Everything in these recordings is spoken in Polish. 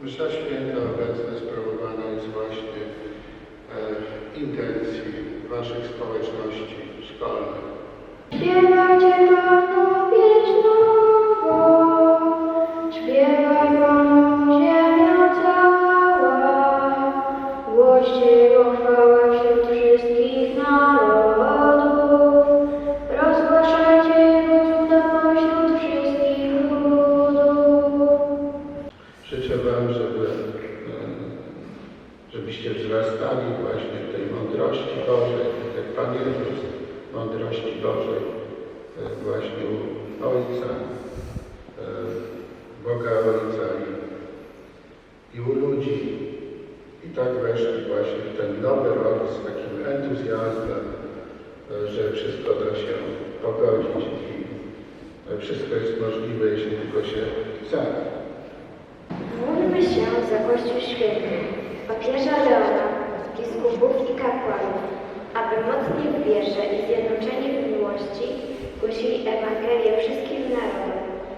Msza święta obecna sprawowana jest właśnie e, w intencji Waszych społeczności szkolnych. Tak weszli właśnie w ten nowy rok z takim entuzjazmem, e, że wszystko da się pogodzić i e, wszystko jest możliwe, jeśli tylko się chce. Módlmy się za Kościół Święty, papieża Leona, biskupów i kapłanów, aby mocni w wierze i zjednoczeni w miłości Ewangelię wszystkim narodom.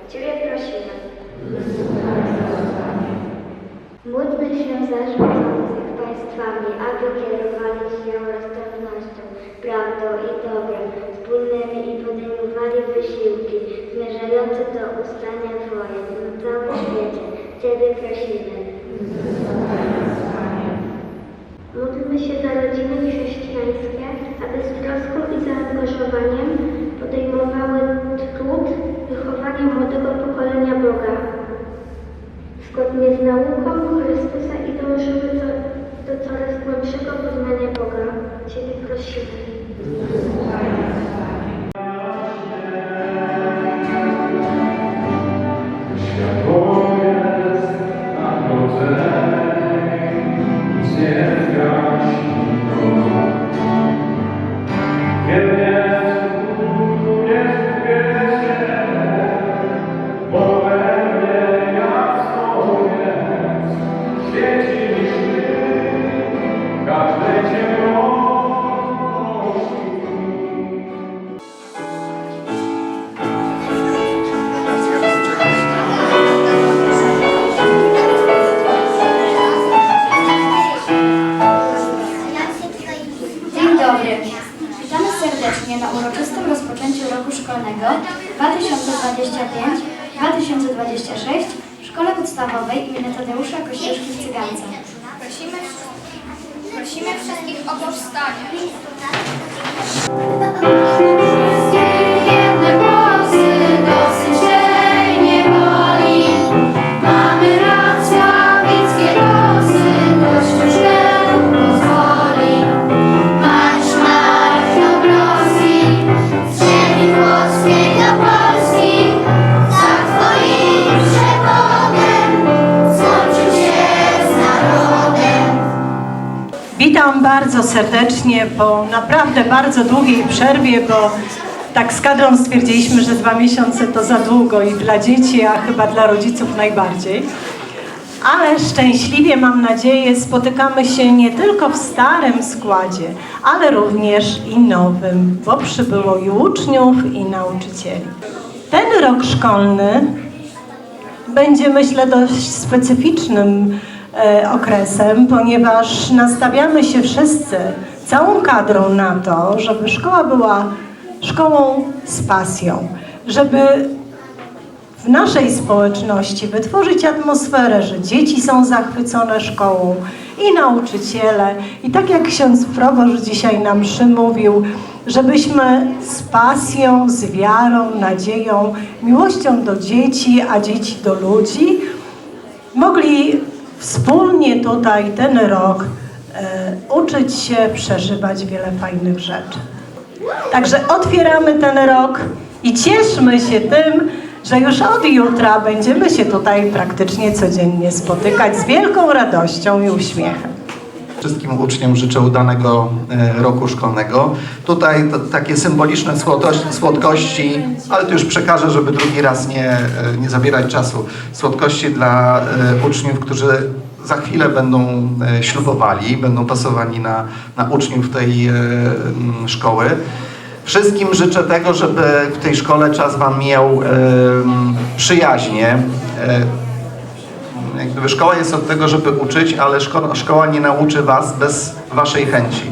Ciebie prosimy. Módlmy się za rządzących państwami, aby kierowali się roztropnością, prawdą i dobrem, wspólnymi i podejmowali wysiłki zmierzające do ustania wojen na całym świecie. Prosimy. Módlmy się za rodziny chrześcijańskie, aby z troską i zaangażowaniem podejmowały trud wychowania młodego pokolenia Boga. Zgodnie z nauką Chrystusa i dążyły do, do coraz głębszego poznania Boga. Ciebie prosimy. W Cygance. Prosimy, prosimy wszystkich o powstanie. Bardzo serdecznie po naprawdę bardzo długiej przerwie, bo tak z kadrą stwierdziliśmy, że dwa miesiące to za długo i dla dzieci, a chyba dla rodziców najbardziej. Ale szczęśliwie, mam nadzieję, spotykamy się nie tylko w starym składzie, ale również i nowym, bo przybyło i uczniów, i nauczycieli. Ten rok szkolny będzie myślę dość specyficznym okresem, ponieważ nastawiamy się wszyscy całą kadrą na to, żeby szkoła była szkołą z pasją, żeby w naszej społeczności wytworzyć atmosferę, że dzieci są zachwycone szkołą i nauczyciele. I tak jak ksiądz proboszcz dzisiaj nam mszy mówił, żebyśmy z pasją, z wiarą, nadzieją, miłością do dzieci, a dzieci do ludzi, mogli wspólnie tutaj ten rok e, uczyć się, przeżywać wiele fajnych rzeczy. Także otwieramy ten rok i cieszmy się tym, że już od jutra będziemy się tutaj praktycznie codziennie spotykać z wielką radością i uśmiechem. Wszystkim uczniom życzę udanego e, roku szkolnego. Tutaj to, takie symboliczne słodkości, ale to już przekażę, żeby drugi raz nie, e, nie zabierać czasu. Słodkości dla e, uczniów, którzy za chwilę będą ślubowali, będą pasowani na, na uczniów tej szkoły. Wszystkim życzę tego, żeby w tej szkole czas Wam mijał przyjaźnie. Jak gdyby szkoła jest od tego, żeby uczyć, ale szko- szkoła nie nauczy was bez waszej chęci.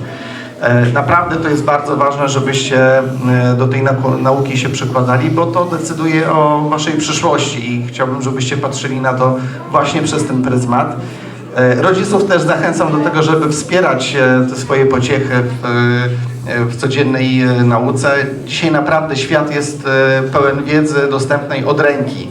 E, Naprawdę to jest bardzo ważne, żebyście e, do tej nau- nauki się przykładali, bo to decyduje o waszej przyszłości i chciałbym, żebyście patrzyli na to właśnie przez ten pryzmat. E, Rodziców też zachęcam do tego, żeby wspierać te swoje pociechy w, w codziennej nauce. Dzisiaj naprawdę świat jest pełen wiedzy dostępnej od ręki.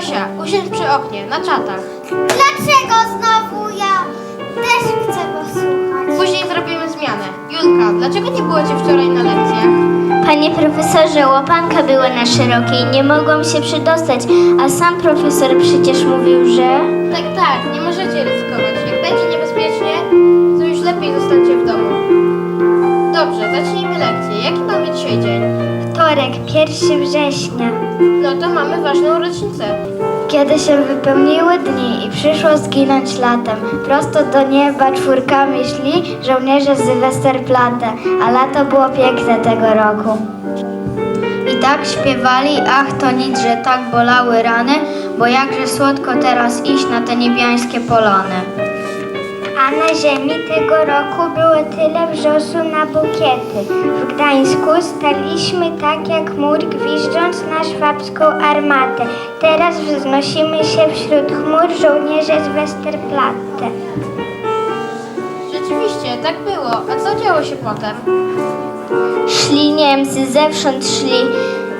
Zosia, usiądź przy oknie, na czatach. Dlaczego znowu ja też chcę posłuchać? Później zrobimy zmianę. Julka, dlaczego nie było cię wczoraj na lekcjach? Panie profesorze, łapanka była na szerokiej, nie mogłam się przedostać, a sam profesor przecież mówił, że... Tak, tak, nie możecie ryzykować. Jak będzie niebezpiecznie, to już lepiej zostańcie w domu. Dobrze, zacznijmy lekcję. Jaki mamy dzisiaj dzień? Wtorek, 1 września. No to mamy ważną rocznicę. Kiedy się wypełniły dni i przyszło zginąć latem, prosto do nieba czwórkami szli żołnierze z Westerplatte, a lato było piękne tego roku. I tak śpiewali, ach to nic, że tak bolały rany, bo jakże słodko teraz iść na te niebiańskie polany. A na ziemi tego roku było tyle wrzosu na bukiety. W Gdańsku staliśmy tak jak mur, gwizdząc na szwabską armatę. Teraz wznosimy się wśród chmur żołnierze z Westerplatte. Rzeczywiście, tak było. A co działo się potem? Szli Niemcy, zewsząd szli,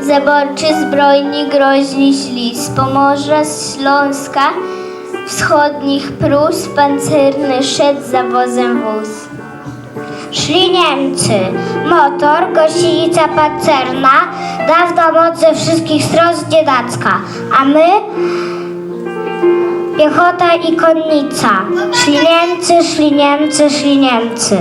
zaborczy, zbrojni, groźni źli, z Pomorza, z Śląska, wschodnich Prus, pancerny szedł za wozem wóz. Szli Niemcy, motor, gościnica pancerna, dawna moc ze wszystkich stron z niedacka, a my piechota i konnica. Szli Niemcy, szli Niemcy, szli Niemcy.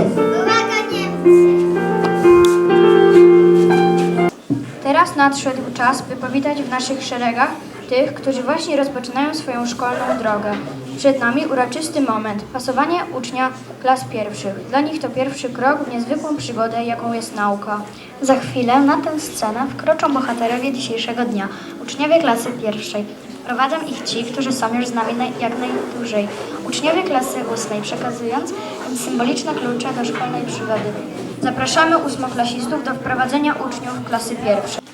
Teraz nadszedł czas, by powitać w naszych szeregach tych, którzy właśnie rozpoczynają swoją szkolną drogę. Przed nami uroczysty moment, pasowanie ucznia klas pierwszych. Dla nich to pierwszy krok w niezwykłą przygodę, jaką jest nauka. Za chwilę na tę scenę wkroczą bohaterowie dzisiejszego dnia, uczniowie klasy pierwszej. Prowadzą ich ci, którzy są już z nami jak najdłużej. Uczniowie klasy ósmej, przekazując im symboliczne klucze do szkolnej przygody. Zapraszamy ósmoklasistów do wprowadzenia uczniów klasy pierwszej.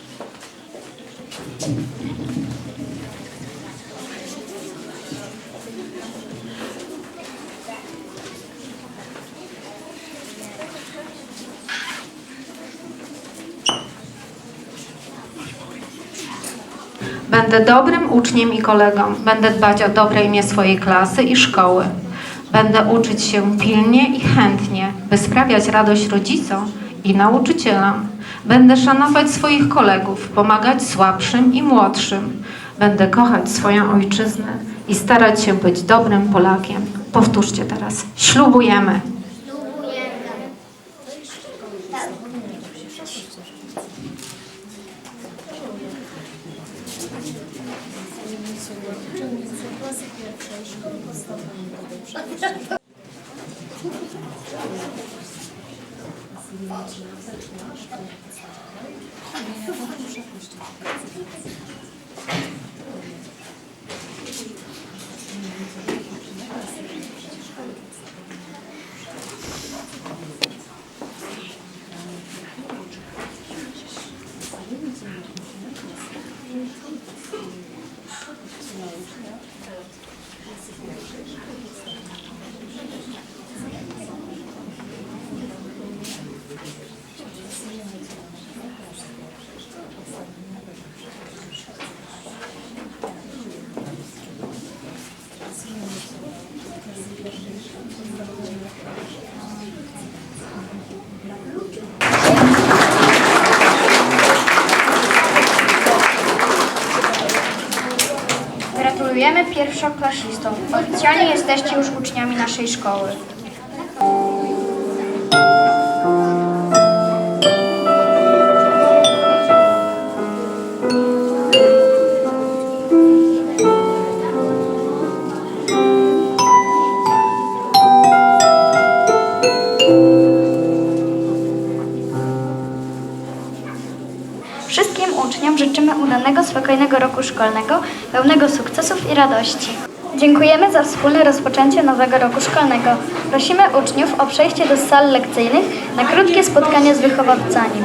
Będę dobrym uczniem i kolegą. Będę dbać o dobre imię swojej klasy i szkoły. Będę uczyć się pilnie i chętnie, by sprawiać radość rodzicom i nauczycielom. Będę szanować swoich kolegów, pomagać słabszym i młodszym. Będę kochać swoją ojczyznę i starać się być dobrym Polakiem. Powtórzcie teraz. Ślubujemy. Прошу. Gratulujemy pierwszoklasistom. Oficjalnie jesteście już uczniami naszej szkoły. Wszystkim uczniom życzymy udanego, spokojnego roku szkolnego, pełnego sukcesów i radości. Dziękujemy za wspólne rozpoczęcie nowego roku szkolnego. Prosimy uczniów o przejście do sal lekcyjnych na krótkie spotkanie z wychowawcami.